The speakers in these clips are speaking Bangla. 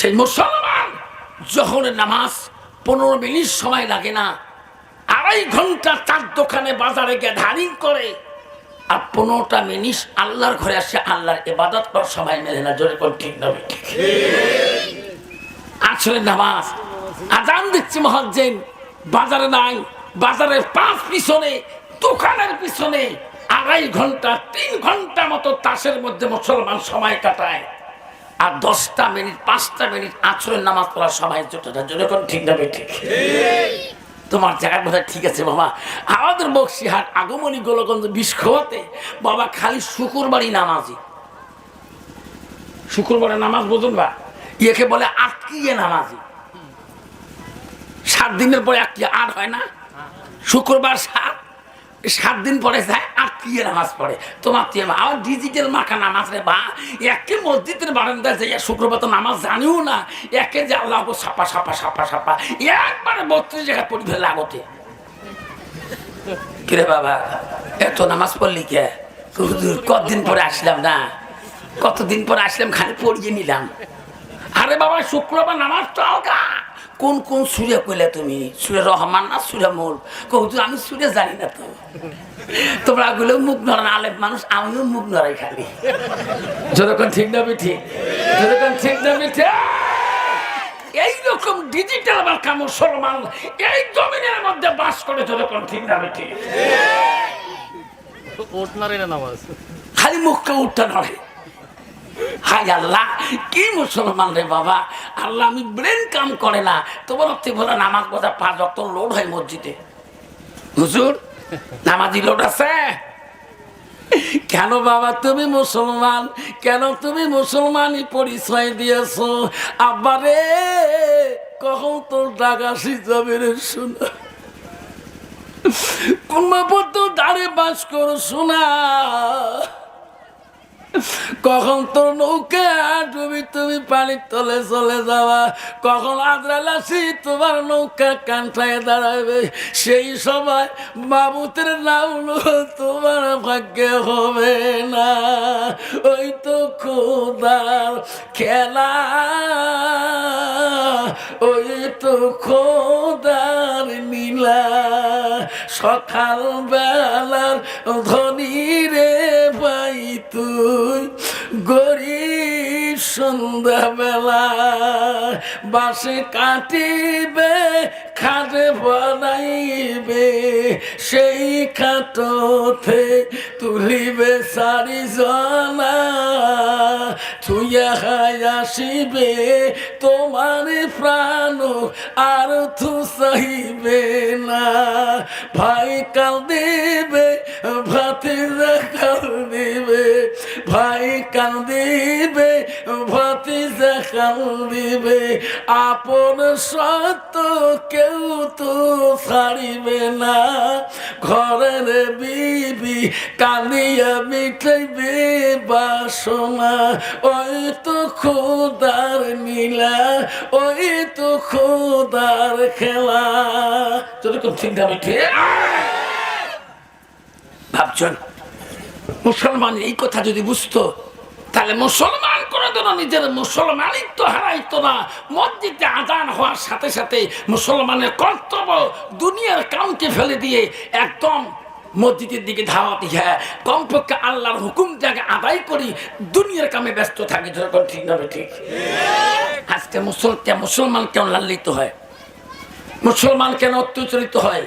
সেই মুসলমান যখন নামাজ পনেরো মিনিট সময় লাগে না, আড়াই ঘণ্টা তার দোকানে বাজারে গিয়ে ধারিং করে আর পনেরোটা মিনিট আল্লাহর ঘরে আসে, আল্লাহর এবাদত করার সময় মেলে না। জোরে কোন ঠিক নবে আসলে নামাজ আজান দিচ্ছি মহাজ্জেন বাজারে নাই, বাজারের পাঁচ পিছনে, দোকানের পিছনে আড়াই ঘণ্টা, তিন ঘণ্টা মতো তাসের মধ্যে মুসলমান সময় কাটায়। আর দশটা মিনিট, পাঁচটা মিনিট আছরের নামাজ পড়ার সময় জোটাটা যেরকম ঠিক যাবে ঠিক তোমার জায়গার বোধহয় ঠিক আছে, বাবা। আমাদের বক্সিহাট আগমনী গোলগঞ্জ বিষ খোয়াতে বাবা, খালি শুকুরবারই নামাজি। শুক্রবারে নামাজ বুঝুন বা? ইয়েকে বলে আটকিয়ে নামাজি। সাত দিনের পরে আটকিয়ে আর হয় না? শুক্রবার সাত সাত দিন পরে যায়, আর আটকিয়ে নামাজ পড়ে? তোমার তুই আমার ডিজিটাল মাখা নামাজ রে বা, একে মসজিদের বারান্দায় যাইয়া শুক্রবার তো নামাজ জানিও না, একে যে আল্লাহ সাপা সাপা সাপা সাপা, একবারে বত্রিশ জায়গায় পড়ি ফেলে আগতে কিরে বাবা, এত নামাজ পড়লি কে? কতদিন পরে আসলাম না? কতদিন পরে আসলাম খালি পড়িয়ে নিলাম। আরে বাবা, শুক্রবার নামাজ তো কোন কোন সুরে কইলে তুমি? সুরে রহমান না সুরে মোল? কৌতু আমি সুরে জানি না তো। তোমরা গুলো মুখ নড়ান আলেপ মানুষ আমিও মুখ নড়াই খালি। যেরকম ঠিক না ঠিক যেরকম ঠিক না ঠিক এইরকম ডিজিটাল বার্কা মুসলমান এই জমিনের মধ্যে বাস করে যেরকম ঠিক না নামাজ। খালি মুখকে উঠতে নড়ে। হাই আল্লাহ, কি মুসলমান রে বাবা? আল্লাহ, আমি ব্রেন কাম করে না। তোমার তুই বলে নামাজ বোঝা পাঁচ অক্ট লোড হয় মসজিদে। হুজুর, নামাজি লোড আছে? কেন বাবা তুমি মুসলমান? কেন তুমি মুসলমানই পরিচয় দিয়েছ? আব্বারে কখন তোর টাকা যাবে রে শোনা। কোন তো দাঁড়ে বাস করো শোনা। কখন তোর নৌকা ডুবি তুমি পানির তলে চলে যাওয়া কখন আদ্রালাসি তোমার নৌকা কান্ঠায় দাঁড়াবে? সেই সময় বাবুতের নামলো তোমার ভাগ্যে হবে না। ওই তো খোদার খেলা। ওই তো খোদার নীলা সকাল বেলার ধনী রে পাই তুই গরিব সন্ধ্যাবেলা বাসে কাটিবে, খাটে বানাইবে, সেই খাটোতে তুলিবে সারি জনা থুইয়া খাই আসিবে, তোমার প্রাণ আর থু চাহিবে না। ভাই কাল দিবে ভাতে কাল দিবে ভাই কাল দিবে ভাতে কাল দিবে আপন সত্য কেউ তো ছাড়িবে না। ঘরের বিবি কালিয়া মিটাইবে বাসনা। ওই তো খোদার নীলা, ওই তো খোদার খেলা। যেরকম ঠিক আমি ঠিক ভাবছেন মুসলমান এই কথা যদি বুঝতো, তাহলে মুসলমান করে দিন নিজের মুসলমানিত্ব হারাইতো না। মসজিদে আদান হওয়ার সাথে সাথে মুসলমানের কর্তব্য দুনিয়ার কামকে ফেলে দিয়ে একদম মসজিদের দিকে ধাওয়া দিয়ে কমপক্ষে আল্লাহর হুকুম হুকুমটাকে আদায় করি, দুনিয়ার কামে ব্যস্ত থাকে যেরকম ঠিক না ঠিক আজকে মুসলমান মুসলমান কেন লালিত হয়? মুসলমান কেন অত্যাচারিত হয়?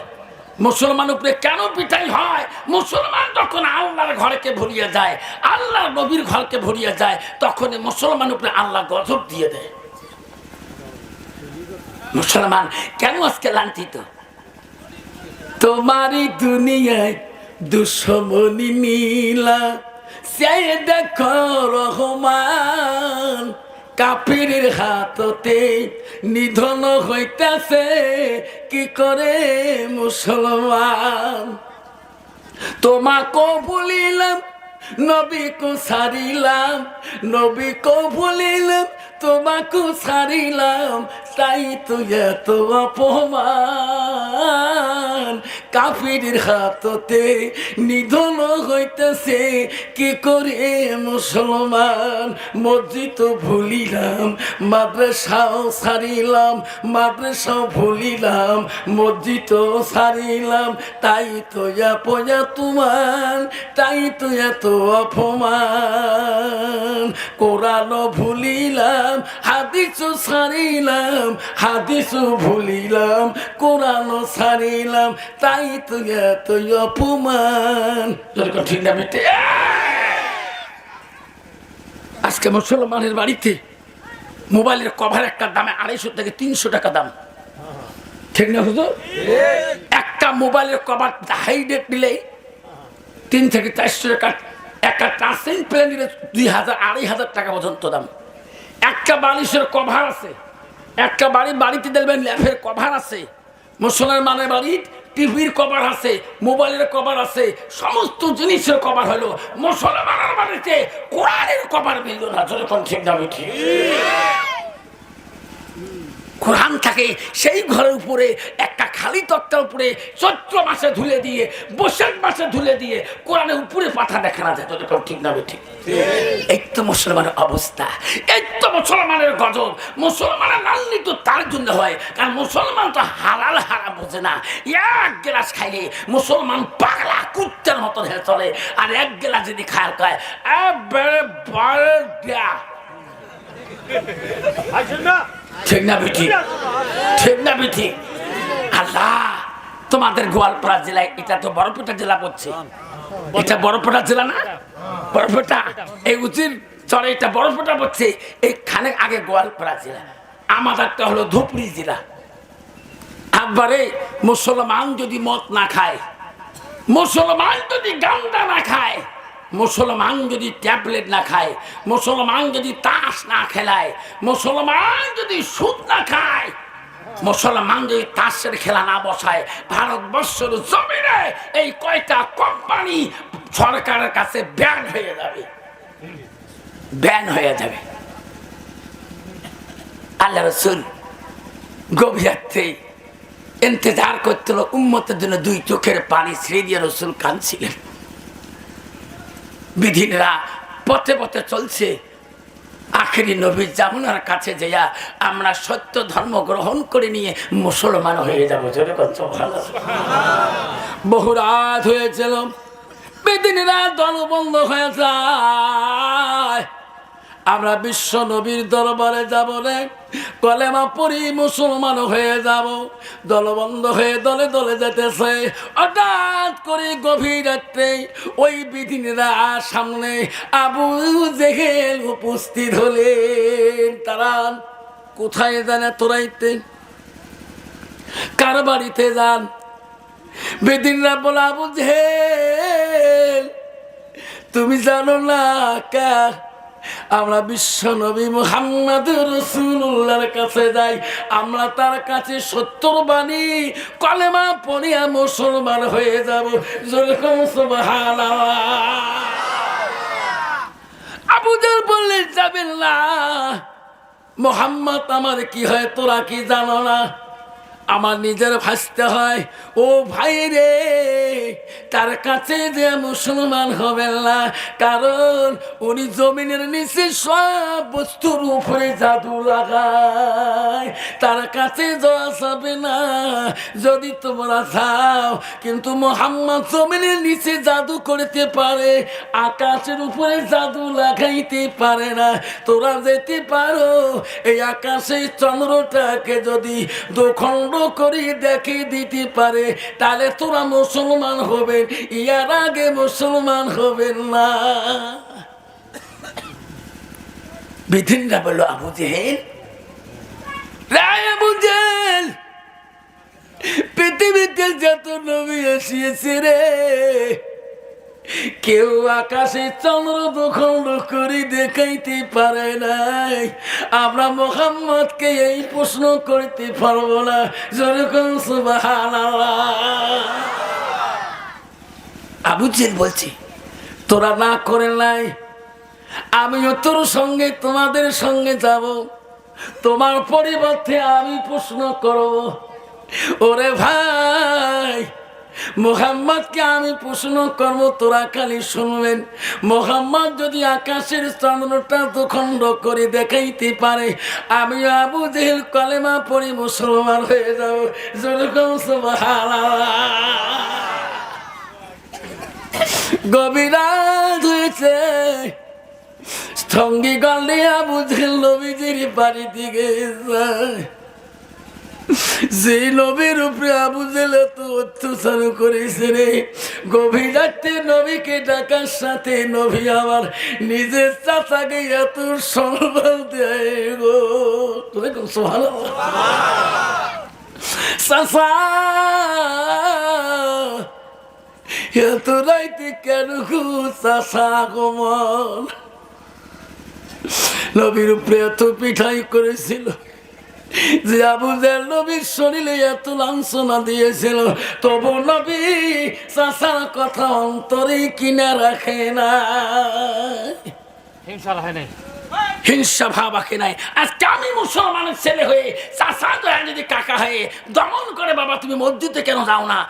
মুসলমান উপরে কেন পিটাই হয়? মুসলমান যখন আল্লাহর ঘরকে ভরিয়ে যায় আল্লাহর নবীর ঘরকে ভরিয়ে যায় তখন মুসলমান উপরে আল্লাহ গজব দিয়ে দেয়। মুসলমান, কেন আজকে লাঞ্ছিত? তোমারই দুনিয়ায় দুশ্মনী নীলা সে দেখো রহমান। কাপিরের হাততে নিধন হইতেছে, কি করে মুসলমান? তোমাকে বলিলাম নবী কো সারিলাম নবী কো ভুলিলাম তোমাকে ছাড়িলাম, তাই তো এত অপমান। কাফির হাততে নিধন হইতেছে, কি করে মুসলমান? মসজিদ ভুলিলাম, মাদ্রাসাও ছাড়িলাম, মাদ্রাসাও ভুলিলাম, মসজিদ ছাড়িলাম, তাই তো পয়া তোমার, তাই তো এত অপমান। কোরআন ভুলিলাম হাদিস ছাড়িলাম হাদিস ভুলিলাম কোরআন ছাড়িলাম, তাই তো এত অপমান। ঠিক না বেটে। আজকে মুসলমানের বাড়িতে মোবাইলের কভার একটা দামে আড়াইশো থেকে তিনশো টাকা দাম। ঠিক না হুজুর? একটা মোবাইলের কভার হাই রেট নিলেই তিন থেকে চারশো টাকা, একটা টাচিং প্লেন নিলে দুই হাজার, আড়াই হাজার টাকা পর্যন্ত দাম। একটা বালিশের কভার আছে। একটা বাড়ি, বাড়িতে দেখবেন ল্যাপের কভার আছে। মুসলমানের বাড়ির টিভির কভার আছে, মোবাইলের কভার আছে, সমস্ত জিনিসের কভার হলো। মুসলমানের বাড়িতে কোরআনের কভার মিলল না যখন ঠিক না ঠিক। কোরআন থাকে, সেই ঘরের উপরে, একটা খালি তক্তার উপরে, চৈত্র মাসে ধুলে দিয়ে, বৈশাখ মাসে ধুলে দিয়ে, কোরআনের উপরে পাঠা দেখা না যায়। তোদের ঠিক না ঠিক? এই তো মুসলমানের অবস্থা, এই তো মুসলমানের গজব। মুসলমানের নাল্লি তো তার জন্য হয়, কারণ মুসলমান তো হালাল হারা বোঝে না। এক গ্লাস খাইলে মুসলমান পাগলা কুত্তের মতন হয়ে চলে, আর এক গ্লাস যদি খায়, কয় একবারে বারে দেয়া। ঠিক না বেঠি ঠিক না বেঠি আল্লাহ, তোমাদের গোয়ালপাড়া জেলায় এটা তো বড়পেটা জেলা পড়ছে এটা বড়পেটা জেলা না? বড়পেটা? এই উচির চলে এটা বড়পেটা পড়ছে এইখানে আগে গোয়ালপাড়া জেলা। আমাদেরটা হলো ধুপড়ি জেলা। একবারে মুসলমান যদি মদ না খায়, মুসলমান যদি গান্দা না খায় মুসলমান যদি ট্যাবলেট না খায়, মুসলমান যদি তাস না খেলায়, মুসলমান যদি সুদ না খায়, মুসলমান যদি তাসের খেলা না বসায়, ভারতবর্ষের জমিনে এই কয়টা কোম্পানি সরকারের কাছে ব্যান হয়ে যাবে। ব্যান হয়ে যাবে। আল্লাহ রসুল গভীরাতে ইন্তজার করছিল উম্মতের জন্য দুই চোখের পানি ছেড়ে দিয়ে রসুল কাঁদছিলেন। বিধিনরা পথে পথে চলছে। আখেরি নবীর জামুনার কাছে যেয়া আমরা সত্য ধর্ম গ্রহণ করে নিয়ে মুসলমান হয়ে যাব। বহু রাত হয়েছিল, বেদিনরা দল বন্ধ হয়ে যায়। আমরা বিশ্ব নবীর দরবারে যাব রে। কলেমা পড়ি মুসলমান হয়ে যাব। দলবন্ধ হয়ে দলে দলে যেতেছে। হঠাৎ করে গভীর রাত্রে ওই বিধিনীরা সামনে আবু জেহেল উপস্থিত হলেন। তারা, কোথায় জানে তোরাইতে কার বাড়িতে যান? বেদিনরা বলে, আবু জেহেল, তুমি জানো না কা আমরা বিশ্ব নবী মুহাম্মদ রসুল্লাহর কাছে যাই, আমরা তার কাছে সত্তর বাণী, কলেমা পড়িয়া মুসলমান হয়ে যাব। আবুদের বললে যাবেন না মোহাম্মদ আমার কি হয়, তোরা কি জানো না? আমার নিজের ভাসতে হয়। ও ভাই রে, তার কাছে যে মুসলমান হবেন না, কারণ উনি জমিনের নিচে সব বস্তুর উপরে জাদু লাগায়। তার কাছে যাওয়া যাবে না, যদি তোমরা যাও। কিন্তু মোহাম্মদ জমিনের নিচে জাদু করতে পারে, আকাশের উপরে জাদু লাগাইতে পারে না। তোরা যেতে পারো, এই আকাশে চন্দ্রটাকে যদি দুখণ্ড করে দেখে দিতে পারে, তাহলে তোরা মুসলমান হবেন, ইয়ার আগে মুসলমান হবেন না। বিধিনরা বলল, আবু জেহেল? আবু জেহেল, পৃথিবীতে যত নবী আসিয়েছে রে কেউ আকাশে চন্দ্র দখল করে দেখাইতে পারে নাই। আমরা মোহাম্মদকে এই প্রশ্ন করতে পারব না। যেরকম আবু জেল বলছি, তোরা না করে নাই, আমিও তোর সঙ্গে, তোমাদের সঙ্গে যাব। তোমার পরিবর্তে আমি প্রশ্ন করব। ওরে ভাই মোহাম্মদকে আমি প্রশ্ন করব, তোরা খালি শুনবেন। মোহাম্মদ যদি আকাশের চন্দ্রটা দুখণ্ড করে দেখাইতে পারে, আমি আবু জেহেল কলেমা পড়ি মুসলমান হয়ে যাব। যেরকম গভীরাজ হয়েছে সঙ্গী গলে আবু জেহেল নবীজির বাড়ি দিকে যায়। যে নবীর উপরে আবু জেলে তো অত্যাচার করেছে রে, গভীর রাত্রে নবীকে ডাকার সাথে নবী আমার নিজের চাচাকে এত সম্মান দেয় গো। সোহান চাচা, এত রাইতে কেন গো চাচা আগমন? নবীর উপরে এত পিঠাই করেছিল। যে আবু জাহেল নবীর শরীরে এত লাঞ্ছনা দিয়েছিল তবু নবী চাষার কথা অন্তরে কিনে রাখে না। হিংসা হয় নাই। হিংসা ভাব আঁকে নাই। আজকে আমি মুসলমানের ছেলে হয়ে চাষা দয়া যদি কাকা হয়ে দমন করে বাবা তুমি মসজিদে কেন যাও না?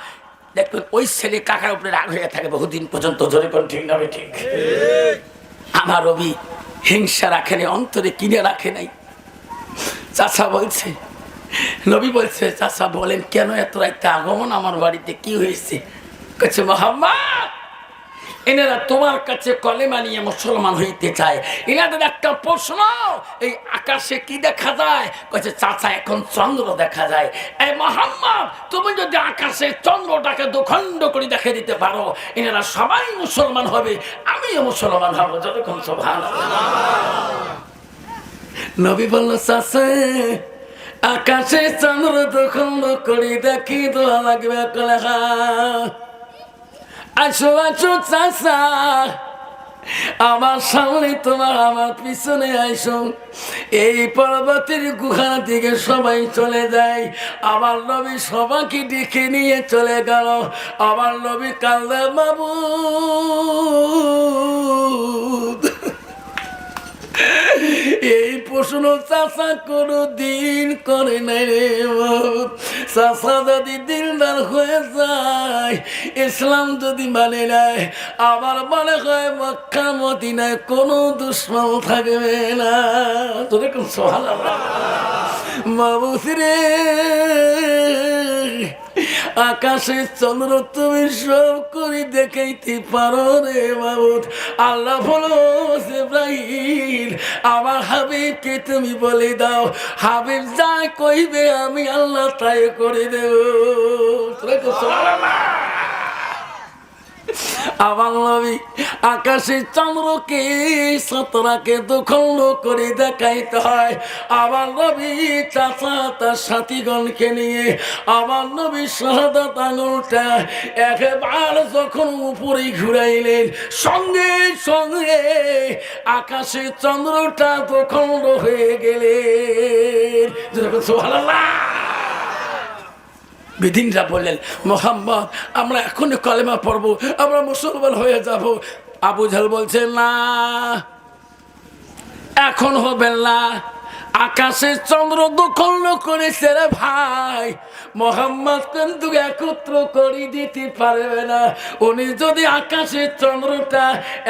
দেখবেন ওই ছেলে কাকার উপরে রাগ হয়ে থাকে বহুদিন পর্যন্ত ধরে কোন ঠিক না ঠিক। আমার রবি হিংসা রাখে নাই অন্তরে কিনে রাখে নাই। চাচা বলছে, নবী বলছে, চাচা বলেন, কেন এত রাইতে আগমন আমার বাড়িতে? কি হয়েছে? কাছে মোহাম্মদ, এনারা তোমার কাছে কলেমা নিয়ে মুসলমান হইতে চায়। এনাদের একটা প্রশ্ন, এই আকাশে কি দেখা যায়? কাছে চাচা, এখন চন্দ্র দেখা যায়। এই মোহাম্মদ, তুমি যদি আকাশে চন্দ্রটাকে দুখণ্ড করে দেখে দিতে পারো, এনারা সবাই মুসলমান হবে, আমিও মুসলমান হব। যতক্ষণ সভান নবী বলল চাষে আকাশে চন্দ্র দখল করি, দেখি দোয়া লাগবে কলে আসো আসো চাষা আমার সামনে তোমার আমার পিছনে আইসো। এই পর্বতের গুহার দিকে সবাই চলে যায়। আমার নবী সবাইকে ডেকে নিয়ে চলে গেল। আমার নবী কান্দে বাবু এই প্রশ্ন চাষা কোনো দিন করে নাই রে বাবু চাষা যদি দিনদার হয়ে যায়, ইসলাম যদি মানে নেয় আবার মনে হয় মক্কা মদিনায় কোনো দুশ্মন থাকবে না। তোরে কোন সোহাল মাবুস রে আকাশে চন্দ্র তুমি সব করে দেখাইতে পারো রে বাবুদ আল্লাহ বলো ইব্রাহিম আমার হাবিবকে তুমি বলে দাও, হাবিব যা কইবে আমি আল্লাহ তাই করে দেব। আমার নবী আকাশে চন্দ্রকে সতরাকে দখল করে দেখাইতে হয়। আমার নবী চাচা তার সাথীগণকে নিয়ে আমার নবী শাহাদাত আঙুলটা একবার যখন উপরে ঘুরাইলেন, সঙ্গে সঙ্গে আকাশে চন্দ্রটা দখল হয়ে গেলেন। সুবহানাল্লাহ! বিধিনরা বললেন, মোহাম্মদ, আমরা এখনই কলেমা পড়ব, আমরা মুসলমান হয়ে যাব। আবু ঝাল বলছে না, এখন হবে না। আকাশে চন্দ্র দখল করেছে রে ভাই। মোহাম্মদ কিন্তু একত্র করে দিতে পারবে না। উনি যদি আকাশের চন্দ্রটা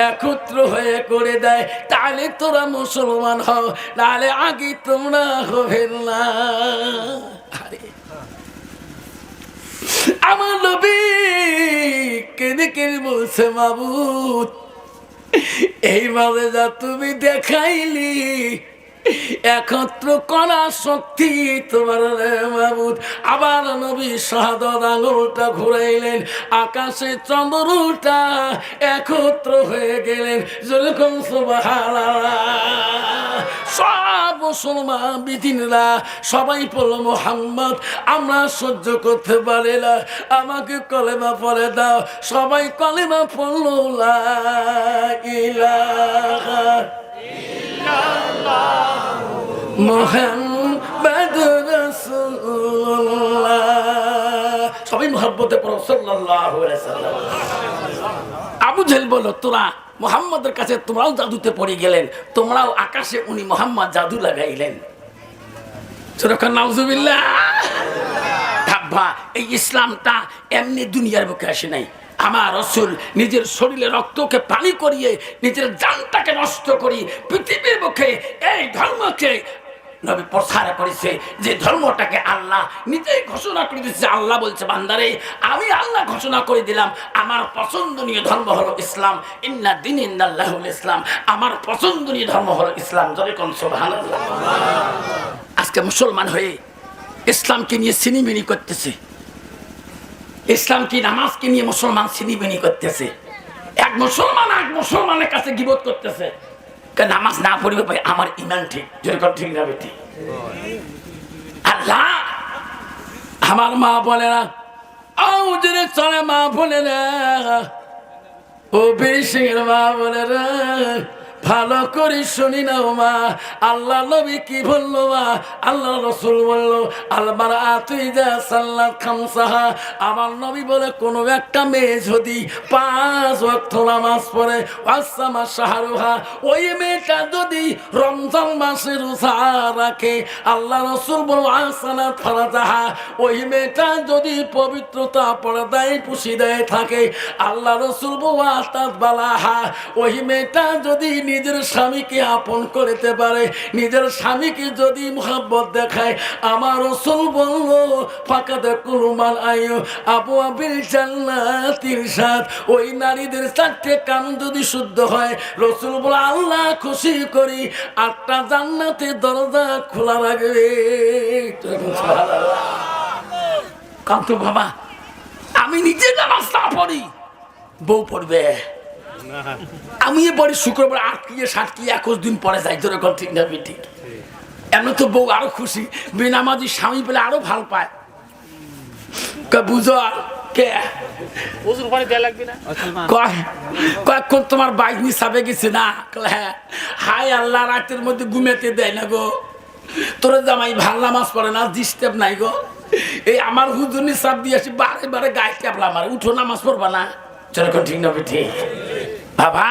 একত্র হয়ে করে দেয়, তাহলে তোরা মুসলমান হও, নাহলে আগে তোমরা হবে না আরে আমার নবী কেঁদে কেঁদে বলছে মাবুদ? এইভাবে যা তুমি দেখাইলি। একত্র করা শক্তি তোমার রে মাবুদ আবার নবী শাহাদত আঙুলটা ঘুরাইলেন, আকাশে চন্দ্রটা একত্র হয়ে গেলেন। যেরকম সব মুসলমান বিদিনরা সবাই পড়ল মোহাম্মদ। আমরা সহ্য করতে পারি না। আমাকে কলেমা পরে দাও। সবাই কলেমা পড়ল, লা ইলাহা আবু মোহাম্মদের কাছে জাদুতে পড়ে গেলেন, তোমরাও আকাশে উনি মোহাম্মদ জাদু লাগাইলেন। এই ইসলামটা এমনি দুনিয়ার বুকে আসে নাই। আমার রসুল নিজের শরীরে রক্তকে পানি করিয়ে, নিজের জানটাকে নষ্ট করি, পৃথিবীর বুকে এই ধর্মকে নবী প্রসার করেছে, যে ধর্মটাকে আল্লাহ নিজেই ঘোষণা করে দিচ্ছে আল্লাহ বলছে, বান্দারে, আমি আল্লাহ ঘোষণা করে দিলাম, আমার পছন্দনীয় ধর্ম হলো ইসলাম। ইন্না দিন ইন্দাল্লাহুল ইসলাম, আমার পছন্দনীয় ধর্ম হলো ইসলাম। যদি কোন আজকে মুসলমান হয়ে ইসলামকে নিয়ে সিনিমিনি করতেছে। ইসলামকে নামাজকে নিয়ে মুসলমান সিনিমিনি করতেছে? এক মুসলমান এক মুসলমানের কাছে গিবত করতেছে। নামাজ না পড়বে ভাই, আমার ইমান ঠিক, যেরকম ঠিক না বেটি। আল্লাহ, আমার মা বলে না চলে মা বলে না ও বিশির মা বলে রে ভালো করে শুনি নাও মা। আল্লাহ নবী কি বলল মা? আল্লাহ রসুল বলল আলবার আতুই যা সাল্লাত খামসাহা। আমার নবী বলে, কোনো একটা মেয়ে যদি পাঁচ ওয়াক্ত নামাজ পড়ে ওয়াসামা শাহরুহা, ওই মেয়েটা যদি রমজান মাসে রোজা রাখে, আল্লাহ রসুল বলল আসানা ফারাজাহা। ওই মেয়েটা যদি পবিত্রতা পর্দায় পুষিদায় থাকে, আল্লাহ রসুল বলা তার বালাহা। ওই মেয়েটা যদি নিজের স্বামীকে আপন করতে পারে, নিজের স্বামীকে যদি মোহাব্বত দেখায়। আমার রসুল বলল ফাঁকা দেখুলমান আয়ু আপু আবির জান্নাতির সাথ। ওই নারীদের চারটে কান যদি শুদ্ধ হয়, রসুল বলে, আল্লাহ খুশি করি, আটটা জান্নাতে দরজা খোলা রাখবে। কান্ত বাবা? আমি নিজে নামাজ না পড়ি। বউ পড়বে। আমি এ পরে শুক্রবার আটকিয়ে সাতকিয়ে একুশ দিন পরে যাই তোর এখন ঠিক না ঠিক। এমন তো বউ আরও খুশি বেনামাজি স্বামী পেলে আরও ভালো পায়। কে বুঝো? কে? কয়েকক্ষণ তোমার বাইক নিয়ে সাবে গেছে না? কলে, হ্যাঁ। হাই আল্লাহ রাতের মধ্যে ঘুমেতে দেয় না গো। তোর জামাই ভালো নামাজ পড়ে না ডিস্টার্ব নাই গো। এই আমার হুজুনি সাপ দিয়ে আসি বারে বারে গায়ে আমার উঠো নামাজ পড়বা না। যেরকম ঠিক না ঠিক। বাবা,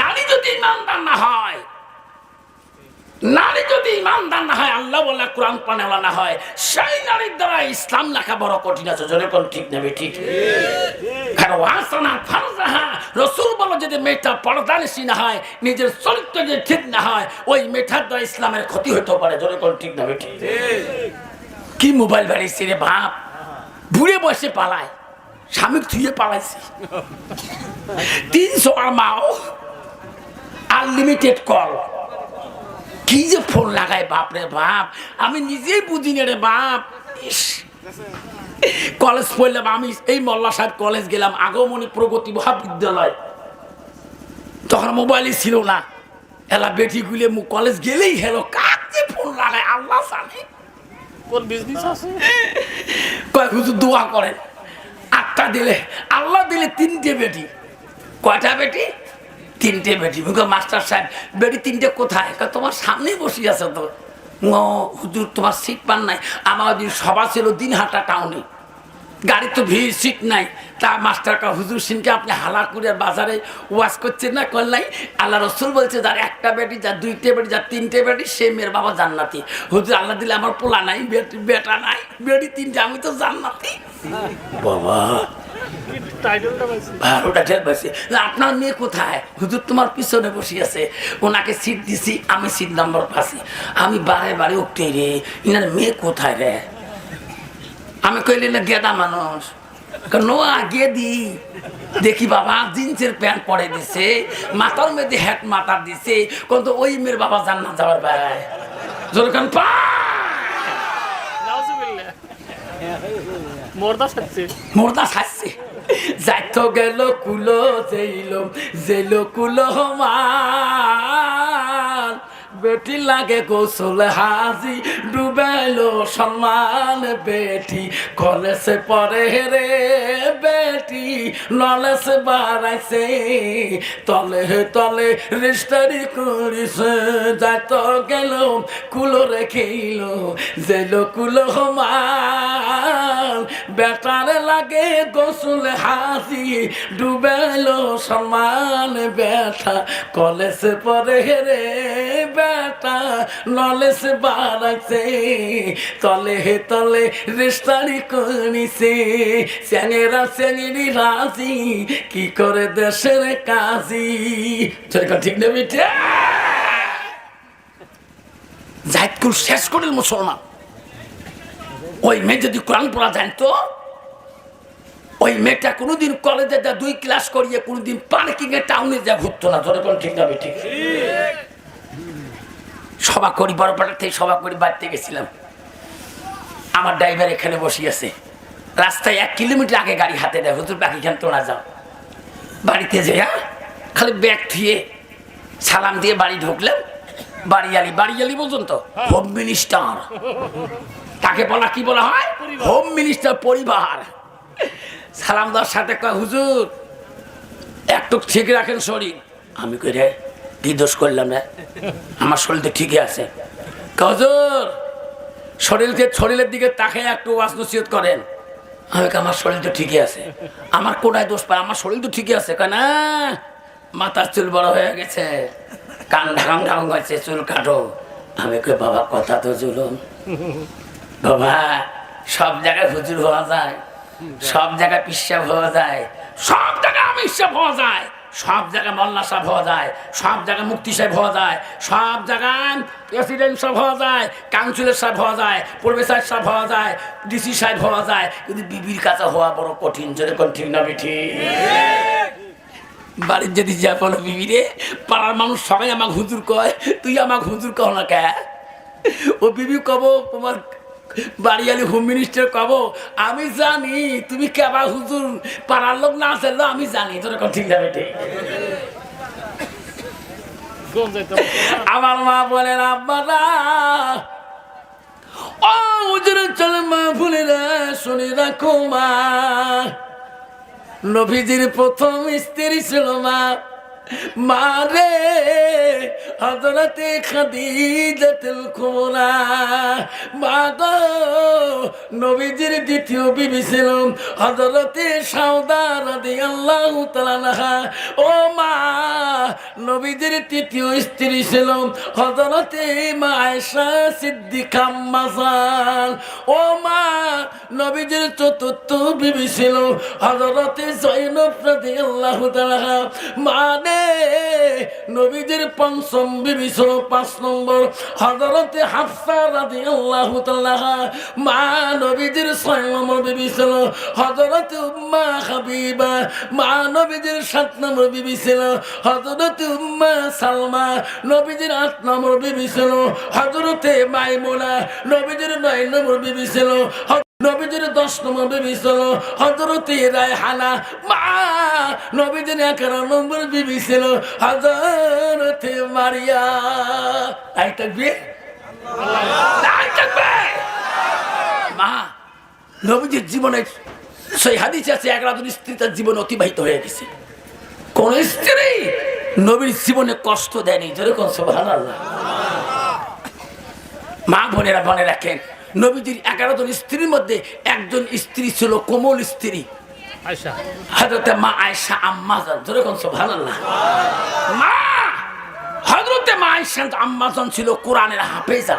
নারী যদি ইমানদার না হয়, নারী যদি ইমানদার না হয়, আল্লাহ বলে কোরআন পানেওয়ালা না হয়, সেই নারীর দ্বারা ইসলাম লেখা বড় কঠিন আছে যেরকম ঠিক নেবে ঠিক? রসুল বলো যদি মেয়েটা পর্দানিসী না হয়, নিজের চরিত্র যদি ঠিক না হয়, ওই মেয়েটার দ্বারা ইসলামের ক্ষতি হতে পারে যেরকম ঠিক নেবে ঠিক? কি মোবাইল বাড়িয়েছি রে বাপ? বুড়ে বসে পালায়। স্বামী থুয়ে পালাইছি। তিনশো আর মাও আনলিমিটেড কল কি যে ফোন লাগায় বাপ রে বাপ। আমি নিজেই বুঝি না রে বাপ। ইস। কলেজ পড়লাম আমি এই মোল্লা সাহেব কলেজ গেলাম আগমনী প্রগতি মহাবিদ্যালয়। তখন মোবাইলই ছিল না। এলা বেটি গুলে মু কলেজ গেলেই হেলো। কাক যে ফোন লাগায় আল্লাহ জানে। কোন বিজনেস আছে? কয় হুজুর দোয়া করেন। আটটা দিলে, আল্লাহ দিলে তিনটে বেটি। কয়টা বেটি? তিনটে বেটি। মুখে মাস্টার সাহেব, বেটি, তিনটে কোথায়? তোমার সামনেই বসে আছে তো। হুজুর, তোমার সিট পান নাই। আমার সভা ছিল দিনহাটা টাউনে। গাড়ি তো ভিড় সিট নাই। তা মাস্টার কা হুজুর সিনকে আপনি হালাকুড়ের বাজারে ওয়াশ করছেন না? করলাই আল্লাহ রসুল বলছে, যার একটা বেটি, যার দুইটে বেটি, যার তিনটে বেটি, সে মেয়ের বাবা জান্নাতি। হুজুর, আল্লাহ দিলে আমার পোলা নাই, বেটি, বেটা নাই, বেটি তিনটে, আমি তো জান্নাতি। বাবা। আপনার মেয়ে কোথায়? হুজুর তোমার পিছনে বসে আছে। ওনাকে সিট দিছি, আমি সিট নাম্বার পাচ্ছি। আমি বারে বারে উঠতে রে, ইনার মেয়ে কোথায় রে? আমি কইলি না গেদা মানুষ। নোয়া দেখি বাবা জিন্সের প্যান্ট পরে দিছে মাথার মধ্যে হ্যাট মাথার দিছে কিন্তু ওই মেয়ের বাবা জান্নাত যাওয়ার বেড়ায় যেরকম পা! মোরদা যাইতো গেল কুলো জেইল জেল কুলো মান বেটি লাগে গোসল হাজি ডুবাইলো সম্মান বেটি। কলেসে পরে রে বেটি নলেসে বাড়াইছে। তলে তলে রেস্টারি করিছে যাইত গেল, কুলো রেখেইল জেল কুলো মান বেটার লাগে গোসল হাজি ডুবাইলো সম্মান বেটা। কলেসে পরে রে বেটা নলেস বাড়াইছে তলে হে তলে রেস্টারি করিছে। স্যাঙেরা স্যাঙেরি রাজি, কি করে দেশের কাজী? ঠিক না বেটে জাহিদকুল শেষ করিল মুসলমান। ওই মেয়ে যদি কোরআন পড়া জানতো, ওই মেয়েটা কোনোদিন কলেজে দুই ক্লাস করিয়ে কোনোদিন পার্কিং এ টাউনে যা ঘুরতো না। ধরে কোন ঠিক যাবে ঠিক? সভা করি, বড় পাড়ার থেকে সভা করি, বাড়িতে গেছিলাম। আমার ড্রাইভার এখানে বসে আছে রাস্তায় এক কিলোমিটার আগে গাড়ি হাতে দেয়। হুজুর, বাকি খান তোলা যাও। বাড়িতে যে খালি ব্যাগ থুয়ে সালাম দিয়ে বাড়ি ঢুকলাম। বাড়িয়ালি বাড়িয়ালি বুঝুন তো হোম মিনিস্টার তাকে বলা, কি বলা হয়? হোম মিনিস্টার পরিবার। সালাম দেওয়ার সাথে কয়, হুজুর, একটু ঠিক রাখেন শরীর। আমি কই, রে কি দোষ করলাম রে? আমার শরীর তো ঠিকই আছে। কয়, হুজুর শরীরকে শরীরের দিকে তাকে একটু ওয়াজ নসিহত করেন। আমি আমার শরীর তো ঠিকই আছে। আমার কোনায় দোষ পায় আমার শরীর তো ঠিকই আছে। কয় না মাথার চুল বড় হয়ে গেছে। কান ঢাং ঢাং হয়েছে চুল কাটো। আমি কই বাবা কথা তো জুলুন বাবা সব জায়গায় হুজুর হওয়া যায় সব জায়গায় পিসাব হওয়া যায় সব জায়গায় আমি সাহেব হওয়া যায়। সব জায়গায় মোল্লা সাহেব হওয়া যায়, সব জায়গায় মুক্তি সাহেব হওয়া যায়, সব জায়গায় প্রেসিডেন্ট সাহেব হওয়া যায়, কাউন্সিলর সাহেব হওয়া যায়, প্রফেসর সাহেব হওয়া যায়, ডিসি সাহেব হওয়া যায়, কিন্তু বিবির কাছে হওয়া বড় কঠিন যেরকম ঠিক না ঠিক বাড়ির যদি যা বলো বিবি রে, পাড়ার মানুষ সবাই আমাকে হুজুর কয়, তুই আমাকে হুজুর কহ না কে? ও বিবি কব, তোমার বাড়িয়ালি হোম মিনিস্টার কব, আমি জানি, তুমি কেবা হুজুর? পাড়ার লোক না আসলে আমি জানি। তোর এখন ঠিক যাবে ঠিক আমার মা বলেন আব্বারা ও হুজুর, চলে মা ভুলে রে শুনে রাখো মা। নবীজির প্রথম স্ত্রী ছিল মা। মা রে হজরতে খাদিজাতুল কুবরা। মা গো নবীজির দ্বিতীয় বিবি ছিল হজরতে সাউদা রাদিয়াল্লাহু তাআলা ও মা নবীজির তৃতীয় স্ত্রী ছিল হজরতে মা আয়েশা সিদ্দিকা ও মা নবীজির চতুর্থ বিবি ছিল হজরতে জৈনব রাদিয়াল্লাহু তাআলা। মানে নবীজির পঞ্চম বিবি ছিল পাঁচ নম্বর হজরতে হাফসা রাদিয়াল্লাহু তাআলা। মা নবীজির ছয় নম্বর বিবি ছিল হজরতে উম্মা হাবিবা। মা নবীজির সাত নম্বর বিবি ছিল হজরতে উম্মা সালমা, নবীজির আট নম্বর বিবি ছিল হজরতে মাইমুনা, নবীজির নয় নম্বর বিবি ছিল নবীজির দশ নম্বর বিবি ছিল হজরতে রায়হানা, মা, নবীজির এগারো নম্বর বিবি ছিল হজরতে মারিয়া। তাই থাকবে মা, নবীজির জীবনে সেই হাদিস আছে এগারো জন স্ত্রী তার জীবন অতিবাহিত হয়ে গেছে। কোন স্ত্রী নবীর জীবনে কষ্ট দেয়নি। যেরকম সোভান মা বোনেরা মনে রাখেন নবীজির এগারো জন স্ত্রীর মধ্যে একজন স্ত্রী ছিল কোমল স্ত্রী। হজরতে মা আয়সা আম্মাজান। যেরকম সোভান মা! হজরতে মা আয়সা আম্মাজান ছিল কোরআনের হাফেজা।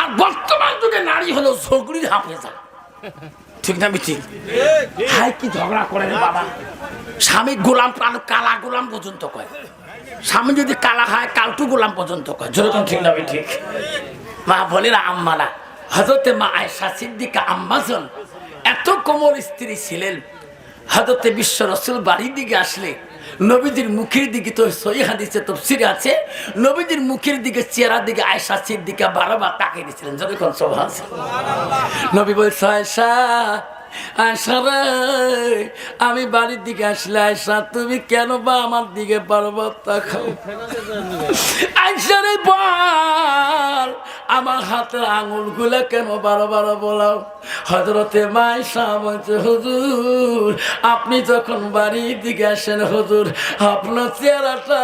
আর বর্তমান যুগে নারী হলো ঝগড়ির হাফেজা। ঠিক না মিছি ভাই, কি ঝগড়া করে রে বাবা? স্বামী গোলাম প্রাণ, কালা গোলাম পর্যন্ত কয়। স্বামী যদি কালা হয়, কালটু গোলাম পর্যন্ত কয়। যেরকম ঠিক না ঠিক মা বলেরা আম্মানা হজরতে মা আয়সা সিদ্দিকা আম্মাজন এত কোমল স্ত্রী ছিলেন। হজরতে বিশ্ব রসুল বাড়ির দিকে আসলে নবীজির মুখের দিকে তো সই হাদিসে তফসিরে আছে, নবীজির মুখের দিকে, চেহারার দিকে আয়সা সির দিকে বারবার তাকিয়ে দিয়েছিলেন। যতক্ষণ সব আছে নবী বলছে আয়সা আমি বাড়ির দিকে আসলে আয়সা, তুমি কেন বা আমার দিকে বারবার আমার হাতের আঙুলগুলা কেন বারো বারো বলাও? হজরতে মাইসা বলছে, হুজুর, আপনি যখন বাড়ির দিকে আসেন, হুজুর, আপনার চেহারাটা